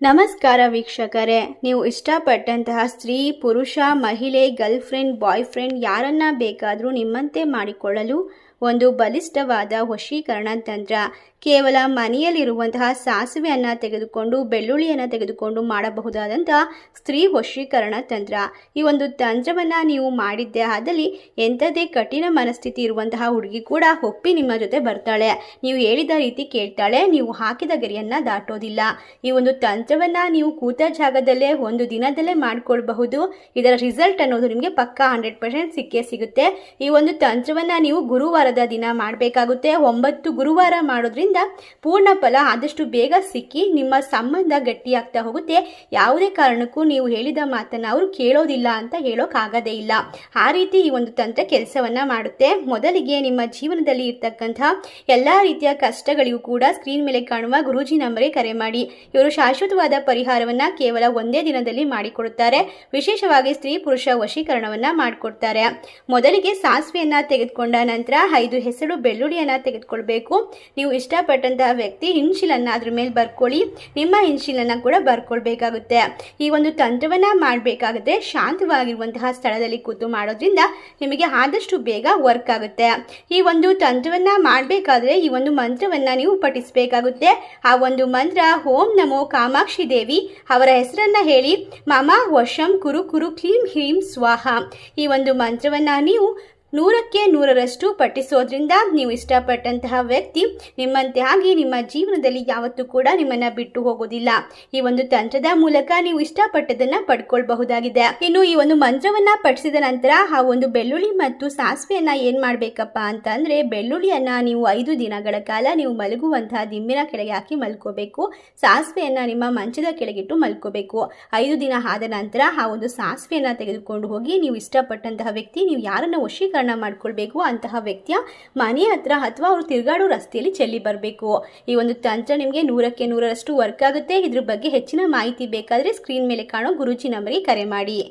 ನಮಸ್ಕಾರ ವೀಕ್ಷಕರೇ, ನೀವು ಇಷ್ಟಪಟ್ಟಂತಹ ಸ್ತ್ರೀ, ಪುರುಷ, ಮಹಿಳೆ ಗರ್ಲ್ ಫ್ರೆಂಡ್ ಬಾಯ್ ಫ್ರೆಂಡ್ ಯಾರನ್ನ ಬೇಕಾದರೂ ನಿಮ್ಮಂತೆ ಮಾಡಿಕೊಳ್ಳಲು ಒಂದು ಬಲಿಷ್ಠವಾದ ವಶೀಕರಣ ತಂತ್ರ. ಕೇವಲ ಮನೆಯಲ್ಲಿರುವಂತಹ ಸಾಸಿವೆಯನ್ನು ತೆಗೆದುಕೊಂಡು, ಬೆಳ್ಳುಳ್ಳಿಯನ್ನು ತೆಗೆದುಕೊಂಡು ಮಾಡಬಹುದಾದಂತಹ ಸ್ತ್ರೀ ವಶೀಕರಣ ತಂತ್ರ. ಈ ಒಂದು ತಂತ್ರವನ್ನು ನೀವು ಮಾಡಿದ್ದೇ ಆದಲ್ಲಿ ಎಂಥದೇ ಕಠಿಣ ಮನಸ್ಥಿತಿ ಇರುವಂತಹ ಹುಡುಗಿ ಕೂಡ ಒಪ್ಪಿ ನಿಮ್ಮ ಜೊತೆ ಬರ್ತಾಳೆ. ನೀವು ಹೇಳಿದ ರೀತಿ ಕೇಳ್ತಾಳೆ, ನೀವು ಹಾಕಿದ ಗರಿಯನ್ನು ದಾಟೋದಿಲ್ಲ. ಈ ಒಂದು ತಂತ್ರವನ್ನು ನೀವು ಕೂತ ಜಾಗದಲ್ಲೇ, ಒಂದು ದಿನದಲ್ಲೇ ಮಾಡಿಕೊಳ್ಬಹುದು. ಇದರ ರಿಸಲ್ಟ್ ಅನ್ನೋದು ನಿಮಗೆ ಪಕ್ಕಾ ಹಂಡ್ರೆಡ್ ಪರ್ಸೆಂಟ್ ಸಿಕ್ಕೇ ಸಿಗುತ್ತೆ. ಈ ಒಂದು ತಂತ್ರವನ್ನು ನೀವು ಗುರುವಾರದ ದಿನ ಮಾಡಬೇಕಾಗುತ್ತೆ. ಒಂಬತ್ತು ಗುರುವಾರ ಮಾಡೋದ್ರಿಂದ ಪೂರ್ಣ ಫಲ ಆದಷ್ಟು ಬೇಗ ಸಿಕ್ಕಿ ನಿಮ್ಮ ಸಂಬಂಧ ಗಟ್ಟಿಯಾಗ್ತಾ ಹೋಗುತ್ತೆ. ಯಾವುದೇ ಕಾರಣಕ್ಕೂ ನೀವು ಹೇಳಿದ ಮಾತನ್ನು ಅವರು ಕೇಳೋದಿಲ್ಲ ಅಂತ ಹೇಳೋಕ್ಕಾಗದೇ ಇಲ್ಲ. ಆ ರೀತಿ ಈ ಒಂದು ತಂತ್ರ ಕೆಲಸವನ್ನ ಮಾಡುತ್ತೆ. ಮೊದಲಿಗೆ ನಿಮ್ಮ ಜೀವನದಲ್ಲಿ ಇರ್ತಕ್ಕಂಥ ಎಲ್ಲ ರೀತಿಯ ಕಷ್ಟಗಳಿಗೂ ಕೂಡ ಸ್ಕ್ರೀನ್ ಮೇಲೆ ಕಾಣುವ ಗುರುಜಿ ನಂಬರೇ ಕರೆ ಮಾಡಿ. ಇವರು ಶಾಶ್ವತವಾದ ಪರಿಹಾರವನ್ನ ಕೇವಲ ಒಂದೇ ದಿನದಲ್ಲಿ ಮಾಡಿಕೊಡುತ್ತಾರೆ. ವಿಶೇಷವಾಗಿ ಸ್ತ್ರೀ ಪುರುಷ ವಶೀಕರಣವನ್ನ ಮಾಡಿಕೊಡ್ತಾರೆ. ಮೊದಲಿಗೆ ಸಾಸಿವೆಯನ್ನ ತೆಗೆದುಕೊಂಡ ನಂತರ ಐದು ಹೆಸರು ಬೆಳ್ಳುಳ್ಳಿಯನ್ನು ತೆಗೆದುಕೊಳ್ಬೇಕು. ನೀವು ಇಷ್ಟಪಟ್ಟಂತಹ ವ್ಯಕ್ತಿ ಹಿಂಶಿಲನ್ನು ಅದ್ರ ಮೇಲೆ ಬರ್ಕೊಳ್ಳಿ. ನಿಮ್ಮ ಹಿಂಶಿಲನ್ನು ಕೂಡ ಬರ್ಕೊಳ್ಬೇಕಾಗುತ್ತೆ. ಈ ಒಂದು ತಂತ್ರವನ್ನು ಮಾಡಬೇಕಾಗುತ್ತೆ ಶಾಂತವಾಗಿರುವಂತಹ ಸ್ಥಳದಲ್ಲಿ ಕೂತು ಮಾಡೋದ್ರಿಂದ ನಿಮಗೆ ಆದಷ್ಟು ಬೇಗ ವರ್ಕ್ ಆಗುತ್ತೆ. ಈ ಒಂದು ತಂತ್ರವನ್ನು ಮಾಡಬೇಕಾದ್ರೆ ಈ ಒಂದು ಮಂತ್ರವನ್ನು ನೀವು ಪಠಿಸಬೇಕಾಗುತ್ತೆ. ಆ ಒಂದು ಮಂತ್ರ, ಓಂ ನಮೋ ಕಾಮಾಕ್ಷಿ ದೇವಿ ಅವರ ಹೆಸರನ್ನು ಹೇಳಿ. ಮಮ ವಶಂ ಕುರು ಕುರು ಕ್ಲೀಂ ಹೀಂ ಸ್ವಾಹ. ಈ ಒಂದು ಮಂತ್ರವನ್ನು ನೀವು ನೂರಕ್ಕೆ ನೂರರಷ್ಟು ಪಠಿಸೋದ್ರಿಂದ ನೀವು ಇಷ್ಟಪಟ್ಟಂತಹ ವ್ಯಕ್ತಿ ನಿಮ್ಮಂತೆ ಆಗಿ ನಿಮ್ಮ ಜೀವನದಲ್ಲಿ ಯಾವತ್ತೂ ಕೂಡ ನಿಮ್ಮನ್ನ ಬಿಟ್ಟು ಹೋಗೋದಿಲ್ಲ. ಈ ಒಂದು ತಂತ್ರದ ಮೂಲಕ ನೀವು ಇಷ್ಟಪಟ್ಟದನ್ನ ಪಡ್ಕೊಳ್ಬಹುದಾಗಿದೆ. ಇನ್ನು ಈ ಒಂದು ಮಂತ್ರವನ್ನ ಪಠಿಸಿದ ನಂತರ ಆ ಒಂದು ಬೆಳ್ಳುಳ್ಳಿ ಮತ್ತು ಸಾಸಿವೆಯನ್ನ ಏನ್ ಮಾಡ್ಬೇಕಪ್ಪ ಅಂತ ಅಂದ್ರೆ ಬೆಳ್ಳುಳ್ಳಿಯನ್ನ ನೀವು ಐದು ದಿನಗಳ ಕಾಲ ನೀವು ಮಲಗುವಂತಹ ದಿಮ್ಮಿನ ಕೆಳಗೆ ಹಾಕಿ ಮಲ್ಕೋಬೇಕು. ಸಾಸಿವೆಯನ್ನ ನಿಮ್ಮ ಮಂಚದ ಕೆಳಗಿಟ್ಟು ಮಲ್ಕೋಬೇಕು. ಐದು ದಿನ ಆದ ನಂತರ ಆ ಒಂದು ಸಾಸಿವೆಯನ್ನ ತೆಗೆದುಕೊಂಡು ಹೋಗಿ ನೀವು ಇಷ್ಟಪಟ್ಟಂತಹ ವ್ಯಕ್ತಿ ನೀವು ಯಾರನ್ನ ವಶೀಕರಣ ಮಾಡ್ಕೊಳ್ಬೇಕು ಅಂತಹ ವ್ಯಕ್ತಿಯ ಮನೆ ಹತ್ರ ಅಥವಾ ಅವರು ತಿರುಗಾಡೋ ರಸ್ತೆಯಲ್ಲಿ ಚೆಲ್ಲಿ ಬರಬೇಕು. ಈ ಒಂದು ತಂತ್ರ ನಿಮಗೆ ನೂರಕ್ಕೆ ನೂರರಷ್ಟು ವರ್ಕ್ ಆಗುತ್ತೆ. ಇದ್ರ ಬಗ್ಗೆ ಹೆಚ್ಚಿನ ಮಾಹಿತಿ ಬೇಕಾದರೆ ಸ್ಕ್ರೀನ್ ಮೇಲೆ ಕಾಣೋ ಗುರುಜಿ ನಂಬರ್ಗೆ ಕರೆ ಮಾಡಿ.